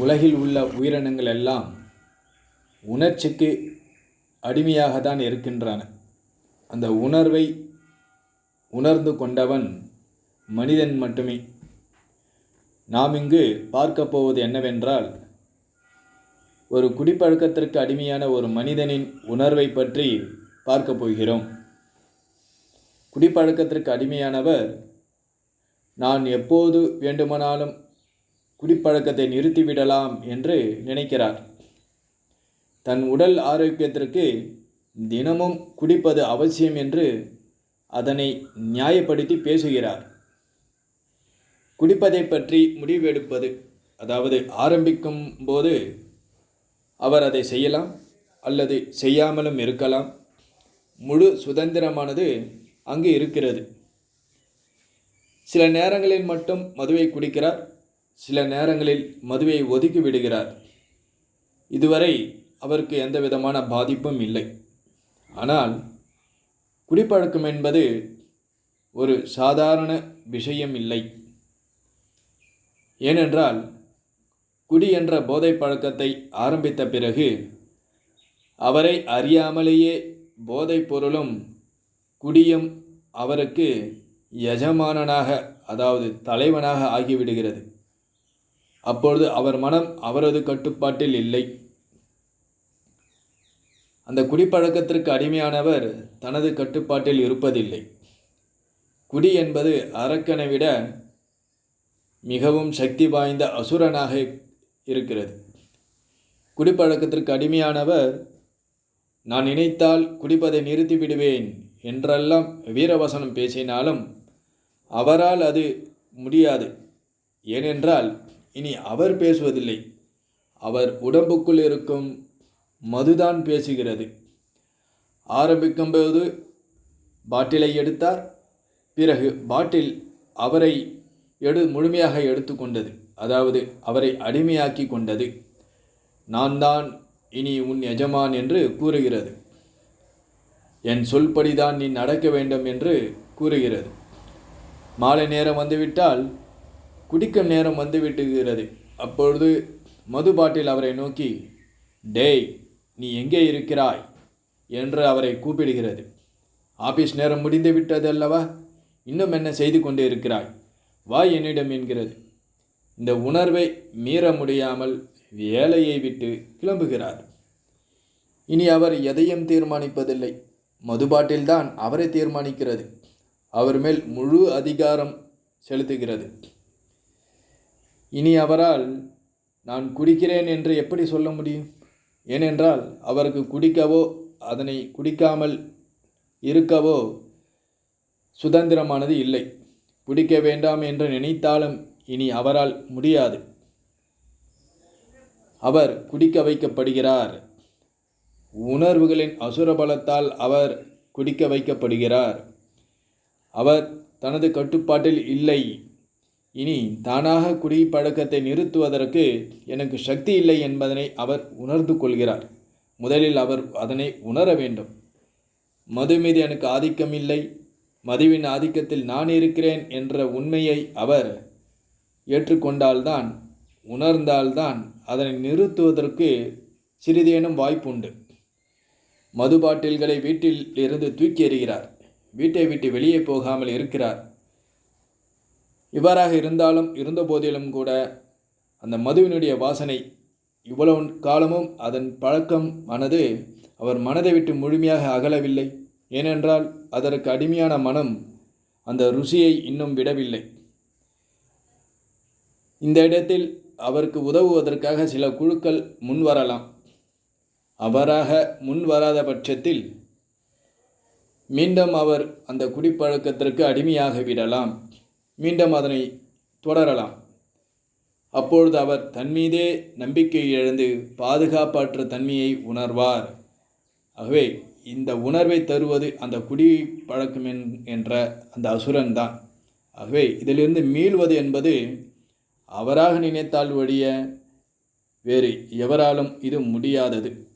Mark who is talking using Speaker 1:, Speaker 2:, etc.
Speaker 1: உலகில் உள்ள உயிரினங்கள் எல்லாம் உணர்ச்சிக்கு அடிமையாக தான் இருக்கின்றன. அந்த உணர்வை உணர்ந்து கொண்டவன் மனிதன் மட்டுமே. நாம் இங்கு பார்க்க போவது என்னவென்றால் ஒரு குடிப்பழக்கத்திற்கு அடிமையான ஒரு மனிதனின் உணர்வை பற்றி பார்க்க போகிறோம். குடிப்பழக்கத்திற்கு அடிமையானவர் நான் எப்போது வேண்டுமானாலும் குடிப்பழக்கத்தை நிறுத்திவிடலாம் என்று நினைக்கிறார். தன் உடல் ஆரோக்கியத்திற்கு தினமும் குடிப்பது அவசியம் என்று அதனை நியாயப்படுத்தி பேசுகிறார். குடிப்பதை பற்றி முடிவெடுப்பது அதாவது ஆரம்பிக்கும் போது அவர் அதை செய்யலாம் அல்லது செய்யாமலும் இருக்கலாம். முழு சுதந்திரமானது அங்கு இருக்கிறது. சில நேரங்களில் மட்டும் மதுவை குடிக்கிறார். சில நேரங்களில் மதுவை ஒதுக்கி விடுகிறார். இதுவரை அவருக்கு எந்த விதமான பாதிப்பும் இல்லை. ஆனால் குடிப்பழக்கம் என்பது ஒரு சாதாரண விஷயம் இல்லை. ஏனென்றால் குடி என்ற போதை பழக்கத்தை ஆரம்பித்த பிறகு அவரை அறியாமலேயே போதைப் பொருளும் குடியும் அவருக்கு எஜமானனாக அதாவது தலைவனாக ஆகிவிடுகிறது. அப்பொழுது அவர் மனம் அவரது கட்டுப்பாட்டில் இல்லை. அந்த குடிப்பழக்கத்திற்கு அடிமையானவர் தனது கட்டுப்பாட்டில் இருப்பதில்லை. குடி என்பது அரக்கனை விட மிகவும் சக்தி வாய்ந்த அசுரனாக இருக்கிறது. குடிப்பழக்கத்திற்கு அடிமையானவர் நான் நினைத்தால் குடிப்பதை நிறுத்தி விடுவேன் என்றெல்லாம் வீரவசனம் பேசினாலும் அவரால் அது முடியாது. ஏனென்றால் இனி அவர் பேசுவதில்லை. அவர் உடம்புக்குள் இருக்கும் மதுதான் பேசுகிறது. ஆரம்பிக்கும்போது பாட்டிலை எடுத்தார். பிறகு பாட்டில் அவரை எடு முழுமையாக எடுத்துக்கொண்டது அதாவது அவரை அடிமையாக்கி கொண்டது. நான் தான் இனி உன் எஜமான் என்று கூறுகிறது. என் சொல்படிதான் நீ நடக்க வேண்டும் என்று கூறுகிறது. மாலை நேரம் வந்துவிட்டால் குடிக்கும் நேரம் வந்து விட்டுகிறது. அப்பொழுது மது பாட்டில் அவரை நோக்கி டேய் நீ எங்கே இருக்கிறாய்? என்று அவரை கூப்பிடுகிறது. ஆபீஸ் நேரம் முடிந்து விட்டது அல்லவா இன்னும் என்ன செய்து கொண்டு இருக்கிறாய்? வா என்னிடம் என்கிறது. இந்த உணர்வை மீற முடியாமல் வேலையை விட்டு கிளம்புகிறார். இனி அவர் எதையும் தீர்மானிப்பதில்லை. மதுபாட்டில்தான் அவரை தீர்மானிக்கிறது. அவர் மேல் முழு அதிகாரம் செலுத்துகிறது. இனி அவரால் நான் குடிக்கிறேன் என்று எப்படி சொல்ல முடியும்? ஏனென்றால் அவருக்கு குடிக்கவோ அதனை குடிக்காமல் இருக்கவோ சுதந்திரமானது இல்லை. குடிக்க வேண்டாம் என்று நினைத்தாலும் இனி அவரால் முடியாது. அவர் குடிக்க வைக்கப்படுகிறார். உணர்வுகளின் அசுர பலத்தால் அவர் குடிக்க வைக்கப்படுகிறார். அவர் தனது கட்டுப்பாட்டில் இல்லை. இனி தானாக குடிப்பழக்கத்தை நிறுத்துவதற்கு எனக்கு சக்தி இல்லை என்பதனை அவர் உணர்ந்து கொள்கிறார். முதலில் அவர் அதனை உணர வேண்டும். மது மீது எனக்கு ஆதிக்கம் இல்லை. மதுவின் ஆதிக்கத்தில் நான் இருக்கிறேன் என்ற உண்மையை அவர் ஏற்றுக்கொண்டால்தான் உணர்ந்தால்தான் அதனை நிறுத்துவதற்கு சிறிதேனும் வாய்ப்புண்டு. மது பாட்டில்களை வீட்டில் இருந்து தூக்கி எறிகிறார். வீட்டை விட்டு வெளியே போகாமல் இருக்கிறார். இவ்வாறாக இருந்தாலும் இருந்த போதிலும் கூட அந்த மதுவினுடைய வாசனை இவ்வளவு காலமும் அதன் பழக்கம் ஆனது அவர் மனதை விட்டு முழுமையாக அகலவில்லை. ஏனென்றால் அதற்கு அடிமையான மனம் அந்த ருசியை இன்னும் விடவில்லை. இந்த இடத்தில் அவருக்கு உதவுவதற்காக சில குழுக்கள் முன் வரலாம். அவராக முன் வராத பட்சத்தில் மீண்டும் அவர் அந்த குடிப்பழக்கத்திற்கு அடிமையாக விடலாம். மீண்டும் அதனை தொடரலாம். அப்பொழுது அவர் தன்மீதே நம்பிக்கை இழந்து பாதுகாப்பற்ற தன்மையை உணர்வார். ஆகவே இந்த உணர்வை தருவது அந்த குடி பழக்கம் என்ற அந்த அசுரன் தான். ஆகவே இதிலிருந்து மீள்வது என்பது அவராக நினைத்தால் வழிய வேறு எவராலும் இது முடியாதது.